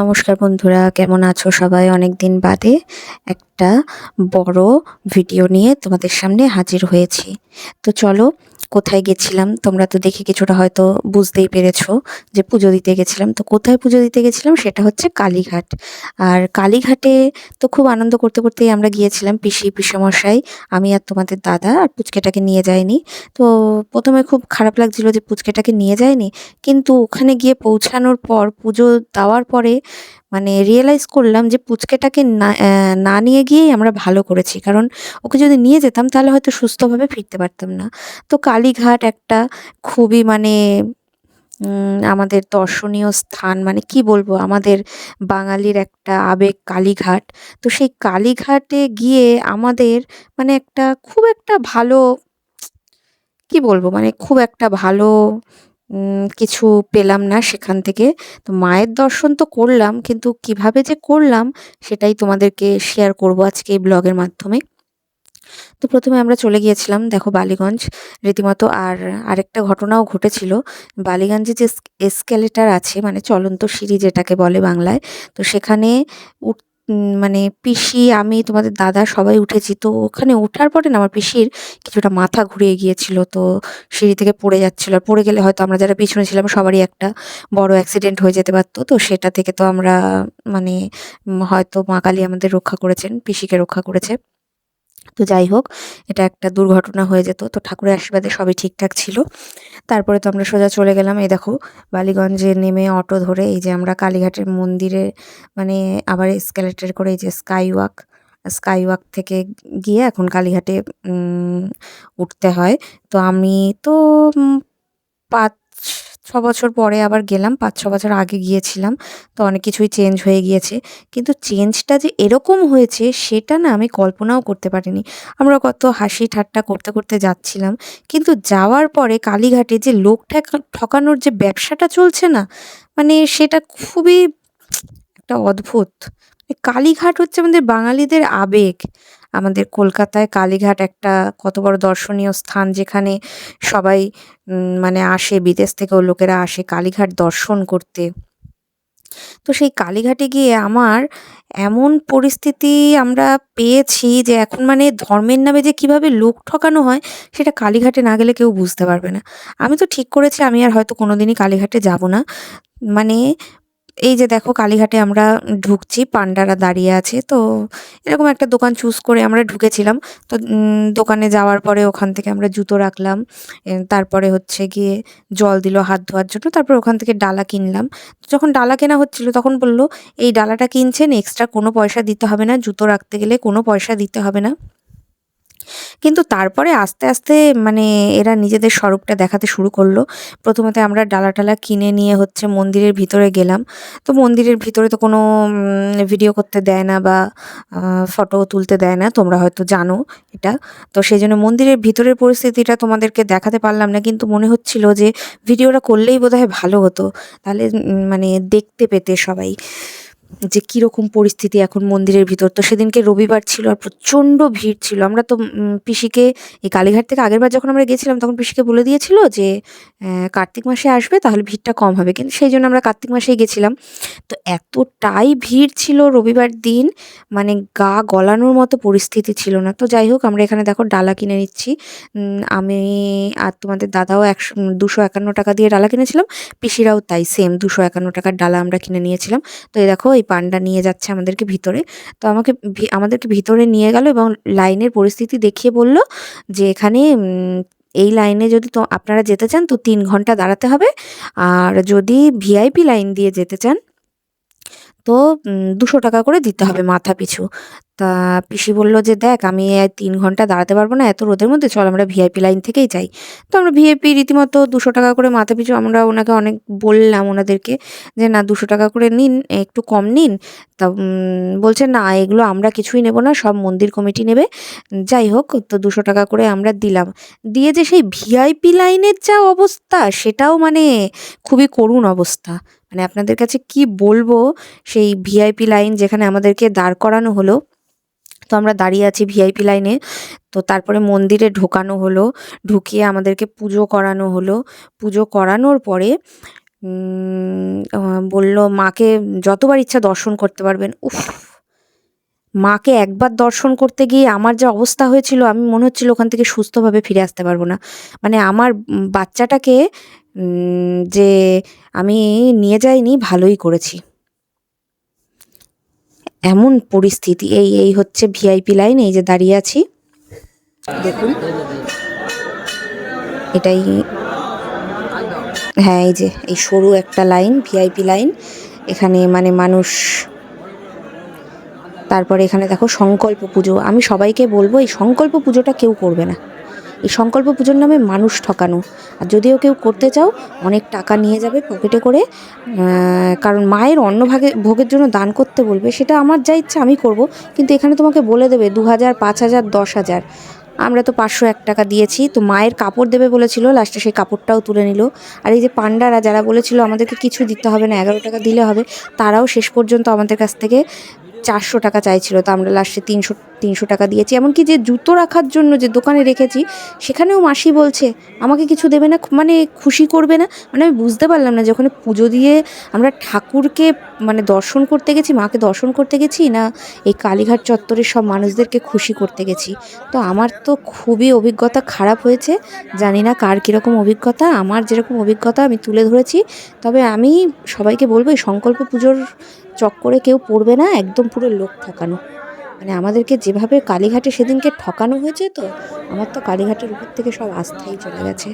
নমস্কার বন্ধুরা, কেমন আছো সবাই? অনেক দিন বাদে একটা বড় ভিডিও নিয়ে তোমাদের সামনে হাজির হয়েছি। তো চলো কোথায় গেছিলাম? তোমরা তো দেখে কিছুটা হয়তো বুঝতেই পেরেছ যে পুজো দিতে গেছিলাম। তো কোথায় পুজো দিতে গেছিলাম? সেটা হচ্ছে কালীঘাট। আর কালীঘাটে তো খুব আনন্দ করতে করতেই আমরা গিয়েছিলাম পিসি, পিসমশাই, আমি আর তোমাদের দাদা আর পুচকেটাকে নিয়ে যাইনি। তো প্রথমে খুব খারাপ লাগছিল যে পুচকেটাকে নিয়ে যায়নি। কিন্তু ওখানে গিয়ে পৌঁছানোর পর, পুজো দেওয়ার পরে মানে রিয়েলাইজ করলাম যে পুচকেটাকে না না নিয়ে গিয়েই আমরা ভালো করেছি। কারণ ওকে যদি নিয়ে যেতাম তাহলে হয়তো সুস্থভাবে ফিরতে পারতাম না। তো কালীঘাট একটা খুবই মানে আমাদের দর্শনীয় স্থান মানে কি বলব, আমাদের বাঙালির একটা আবেগ কালীঘাট। তো সেই কালীঘাটে গিয়ে আমাদের মানে একটা খুব একটা ভালো, কি বলব মানে খুব একটা ভালো কিছু পেলাম না সেখান থেকে। তো মায়ের দর্শন তো করলাম, কিন্তু কীভাবে যে করলাম সেটাই তোমাদেরকে শেয়ার করব আজকে এই ব্লগের মাধ্যমে। তো প্রথমে আমরা চলে গিয়েছিলাম, দেখো বালিগঞ্জ। রীতিমতো আর আরেকটা ঘটনাও ঘটেছিল। বালিগঞ্জে যে এসকেলেটার আছে মানে চলন্ত সিঁড়ি যেটাকে বলে বাংলায়, তো সেখানে উঠ মানে পিসি, আমি, তোমাদের দাদা সবাই উঠেছি। তো ওখানে ওঠার পরে না, আমার পিসির কিছুটা মাথা ঘুরিয়ে গিয়েছিল, তো সিঁড়ি থেকে পড়ে যাচ্ছিল। আর পড়ে গেলে হয়তো আমরা যারা পিছনে ছিলাম সবারই একটা বড় অ্যাক্সিডেন্ট হয়ে যেতে পারতো। তো সেটা থেকে তো আমরা মানে হয়তো মা কালী আমাদের রক্ষা করেছেন, পিসিকে রক্ষা করেছে। তো যাই হোক, এটা একটা দুর্ঘটনা হয়ে যেত। তো ঠাকুরের আশীর্বাদে সবই ঠিকঠাক ছিল। তারপরে তো আমরা সোজা চলে গেলাম, এই দেখো, বালিগঞ্জে নেমে অটো ধরে এই যে আমরা কালীঘাটের মন্দিরে মানে আবার এসকেলেটর করে এই যে স্কাই ওয়াক স্কাই ওয়াক থেকে গিয়ে এখন কালীঘাটে উঠতে হয়। তো আমি তো পাঁচ ছ বছর পরে আবার গেলাম পাঁচ ছ বছর আগে গিয়েছিলাম, তো অনেক কিছুই চেঞ্জ হয়ে গিয়েছে। কিন্তু চেঞ্জটা যে এরকম হয়েছে, সেটা না আমি কল্পনাও করতে পারিনি। আমরা কত হাসি ঠাট্টা করতে করতে যাচ্ছিলাম, কিন্তু যাওয়ার পরে কালীঘাটে যে লোক ঠেকা- ঠকানোর যে ব্যবসাটা চলছে না মানে সেটা খুবই একটা অদ্ভুত। কালীঘাট হচ্ছে আমাদের বাঙালিদের আবেগ। আমাদের কলকাতায় কালীঘাট একটা কত বড় দর্শনীয় স্থান যেখানে সবাই মানে আসে, বিদেশ থেকেও লোকেরা আসে কালীঘাট দর্শন করতে। তো সেই কালীঘাটে গিয়ে আমার এমন পরিস্থিতি আমরা পেয়েছি যে এখন মানে ধর্মের নামে যে কীভাবে লোক ঠকানো হয় সেটা কালীঘাটে না গেলে কেউ বুঝতে পারবে না। আমি তো ঠিক করেছি, আমি আর হয়তো কোনোদিনই কালীঘাটে যাব না। মানে এই যে দেখো কালীঘাটে আমরা ঢুকছি, পান্ডারা দাঁড়িয়ে আছে, তো এরকম একটা দোকান চুজ করে আমরা ঢুকেছিলাম। তো দোকানে যাওয়ার পরে ওখান থেকে আমরা জুতো রাখলাম তারপরে হচ্ছে গিয়ে জল দিল হাত ধোয়ার জন্য, তারপর ওখান থেকে ডালা কিনলাম। যখন ডালা কেনা হচ্ছিল তখন বলল, এই ডালাটা কিনছেন এক্সট্রা কোনো পয়সা দিতে হবে না, জুতো রাখতে গেলে কোনো পয়সা দিতে হবে না। কিন্তু তারপরে আস্তে আস্তে মানে এরা নিজেদের স্বরূপটা দেখাতে শুরু করল। প্রথমতে আমরা ডালা টালা কিনে নিয়ে হচ্ছে মন্দিরের ভিতরে গেলাম। তো মন্দিরের ভিতরে তো কোনো ভিডিও করতে দেয় না বা ফটো তুলতে দেয় না, তোমরা হয়তো জানো এটা। তো সেই জন্য মন্দিরের ভিতরের পরিস্থিতিটা তোমাদেরকে দেখাতে পারলাম না, কিন্তু মনে হচ্ছিল যে ভিডিওটা করলেই বোধহয় ভালো হতো। তাহলে মানে দেখতে পেতে সবাই। যে কীরকম পরিস্থিতি এখন মন্দিরের ভিতর। তো সেদিনকে রবিবার ছিল আর প্রচণ্ড ভিড় ছিল। আমরা তো পিসিকে এই কালীঘাট থেকে আগেরবার যখন আমরা গেছিলাম, তখন পিসিকে বলে দিয়েছিল যে কার্তিক মাসে আসবে, তাহলে ভিড়টা কম হবে। কিন্তু সেই জন্য আমরা কার্তিক মাসেই গেছিলাম। তো এতটাই ভিড় ছিল রবিবার দিন মানে গা গলানোর মতো পরিস্থিতি ছিল না। তো যাই হোক, আমরা এখানে দেখো ডালা কিনে নিচ্ছি। আমি আর তোমাদের দাদাও একশো দুশো একান্ন টাকা দিয়ে ডালা কিনেছিলাম। পিসিরাও তাই সেম, দুশো একান্ন টাকার ডালা আমরা কিনে নিয়েছিলাম। তো এই দেখো, এই পান্ডা নিয়ে যাচ্ছে আমাদেরকে ভিতরে। তো আমাকে আমাদেরকে ভিতরে নিয়ে গেল এবং লাইনের পরিস্থিতি দেখিয়ে বলল যে এখানে এই লাইনে যদি তো আপনারা যেতে চান তো তিন ঘণ্টা দাঁড়াতে হবে। আর যদি ভিআইপি লাইন দিয়ে যেতে চান তো দুশো টাকা করে দিতে হবে মাথা পিছু। তা পিসি বলল যে, দেখ, আমি তিন ঘণ্টা দাঁড়াতে পারব না, এত রোদের মধ্যে, চল আমরা ভিআইপি লাইন থেকেই যাই। তো আমরা ভিআইপি রীতিমতো দুশো টাকা করে মাথা পিছু, আমরা ওনাকে অনেক বললাম ওনাদেরকে যে, না, দুশো টাকা করে নিন, একটু কম নিন। তা বলছে, না, এগুলো আমরা কিছুই নেব না, সব মন্দির কমিটি নেবে। যাই হোক, তো দুশো টাকা করে আমরা দিলাম। দিয়ে যে সেই ভিআইপি লাইনের যা অবস্থা, সেটাও মানে খুবই করুণ অবস্থা। মানে আপনাদের কাছে কি বলব, সেই ভিআইপি লাইন যেখানে আমাদেরকে দাঁড় করানো হলো, তো আমরা দাঁড়িয়ে আছি ভিআইপি লাইনে তো তারপরে মন্দিরে ঢোকানো হলো, ঢুকিয়ে আমাদেরকে পুজো করানো হলো, পুজো করানোর পরে বলল মাকে যতবার ইচ্ছা দর্শন করতে পারবেন, উফ, মাকে একবার দর্শন করতে গিয়ে আমার যে অবস্থা হয়েছিল, আমি মনে হচ্ছিল ওখান থেকে সুস্থভাবে ফিরে আসতে পারব না। মানে আমার বাচ্চাটাকে যে আমি নিয়ে যাইনি ভালোই করেছি। এমন পরিস্থিতি এই এই হচ্ছে ভিআইপি লাইন এই যে দাঁড়িয়ে আছি। দেখুন। এটাই হ্যাঁ এই যে এই সরু একটা লাইন ভিআইপি লাইন। এখানে মানে মানুষ তারপরে এখানে দেখো সংকল্প পুজো। আমি সবাইকে বলব এই সংকল্প পুজোটা কেউ করবে না। এই সংকল্প পুজোর নামে মানুষ ঠকানো। আর যদিও কেউ করতে চাও, অনেক টাকা নিয়ে যাবে পকেটে করে কারণ মায়ের অন্ন ভাগে, ভোগের জন্য দান করতে বলবে, সেটা আমার যা ইচ্ছা আমি করব। কিন্তু এখানে তোমাকে বলে দেবে দু হাজার পাঁচ হাজার দশ হাজার আমরা তো পাঁচশো এক টাকা দিয়েছি, তো মায়ের কাপড় দেবে বলেছিল, লাস্টে সেই কাপড়টাও তুলে নিল। আর এই যে পান্ডারা যারা বলেছিল, আমাদেরকে কিছু দিতে হবে না, এগারো টাকা দিলে হবে, তারাও শেষ পর্যন্ত আমাদের কাছ থেকে চারশো টাকা চাইছিল, তো আমরা লাস্টে তিনশো তিনশো টাকা দিয়েছি। এমনকি যে জুতো রাখার জন্য যে দোকানে রেখেছি, সেখানেও মাসি বলছে, আমাকে কিছু দেবে না মানে খুশি করবে না। মানে আমি বুঝতে পারলাম না যে ওখানে পুজো দিয়ে আমরা ঠাকুরকে মানে দর্শন করতে গেছি, মাকে দর্শন করতে গেছি, না এই কালীঘাট চত্বরের সব মানুষদেরকে খুশি করতে গেছি। তো আমার তো খুবই অভিজ্ঞতা খারাপ হয়েছে, জানি না কার কীরকম অভিজ্ঞতা, আমার যেরকম অভিজ্ঞতা আমি তুলে ধরেছি, তবে আমি সবাইকে বলব, এই সংকল্প পুজোর চক্করে কেউ পড়বে না, একদম পুরো লোক ঠকানো। মানে আমাদেরকে যেভাবে কালীঘাটে সেদিনকে ঠকানো হয়েছে তো, আমার তো কালীঘাটের উপর থেকে সব আস্থাই চলে গেছে।